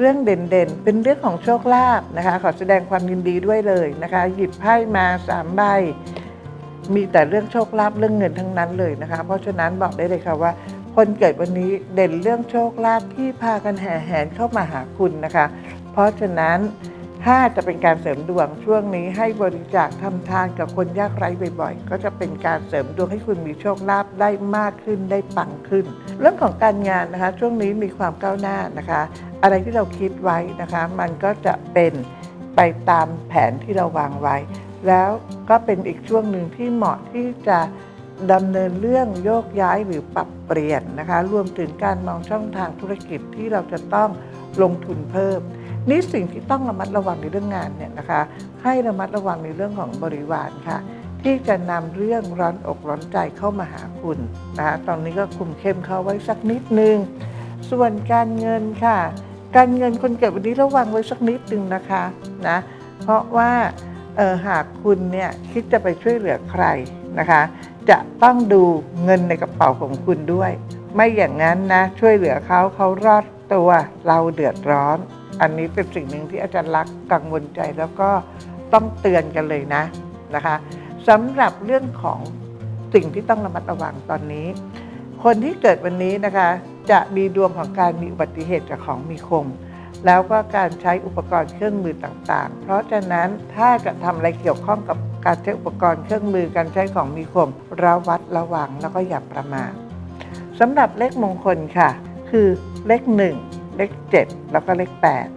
เรื่องเด่นๆ เป็นเรื่องของโชคลาภนะคะ ขอแสดงความยินดีด้วยเลยนะคะ หยิบไพ่มาสามใบ มีแต่เรื่องโชคลาภเรื่องเงินทั้งนั้นเลยนะคะ เพราะฉะนั้นบอกได้เลยค่ะว่า คนเกิดวันนี้เด่นเรื่องโชคลาภที่พากันแห่แหนเข้ามาหาคุณนะคะ เพราะฉะนั้น ถ้าจะเป็นการเสริมดวงช่วงนี้ให้บริจาคทำทานกับคนยากไร้บ่อยๆ ก็จะเป็นการเสริมดวงให้คุณมีโชคลาภได้มากขึ้นได้ปังขึ้น เรื่องของการงานนะคะ ช่วงนี้มีความก้าวหน้านะคะ อะไรที่เราคิดไว้นะคะ มันก็จะเป็นไปตามแผนที่เราวางไว้ แล้วก็เป็นอีกช่วงหนึ่งที่เหมาะที่จะดำเนินเรื่องโยกย้ายหรือปรับเปลี่ยนนะคะ รวมถึงการมองช่องทางธุรกิจที่เราจะต้องลงทุนเพิ่ม นี่สิ่งที่ต้องระมัดระวังในเรื่องงานเนี่ยนะคะ ให้ระมัดระวังในเรื่องของบริวารค่ะ ที่จะนำเรื่องร้อนอกร้อนใจเข้ามาหาคุณนะคะตอนนี้ก็คุมเข้มเข้าไว้สักนิดนึง ส่วนการเงินค่ะ การเงินคนเกิดวันนี้ระวังไว้สักนิดนึงนะคะนะเพราะว่าหากคุณเนี่ยคิดจะไปช่วยเหลือใครนะคะ จะต้องดูเงินในกระเป๋าของคุณด้วย ไม่อย่างนั้นนะช่วยเหลือเขาเขารอดตัวเราเดือดร้อน อันนี้เป็นสิ่งหนึ่งที่อาจารย์รักกังวลใจแล้วก็ต้องเตือนกันเลยนะนะคะสำหรับเรื่องของสิ่งที่ต้องระมัดระวังตอนนี้ คนที่เกิดวันนี้นะคะจะมีดวงของการมีอุบัติเหตุจากของมีคม แล้วก็การใช้อุปกรณ์เครื่องมือต่างๆ เพราะฉะนั้นถ้าจะทำอะไรเกี่ยวข้องกับการใช้อุปกรณ์เครื่องมือการใช้ของมีคม ระวัดระวังแล้วก็อย่าประมาทสำหรับเลขมงคลค่ะ คือเลข 1 เลข 7 แล้วก็เลข 8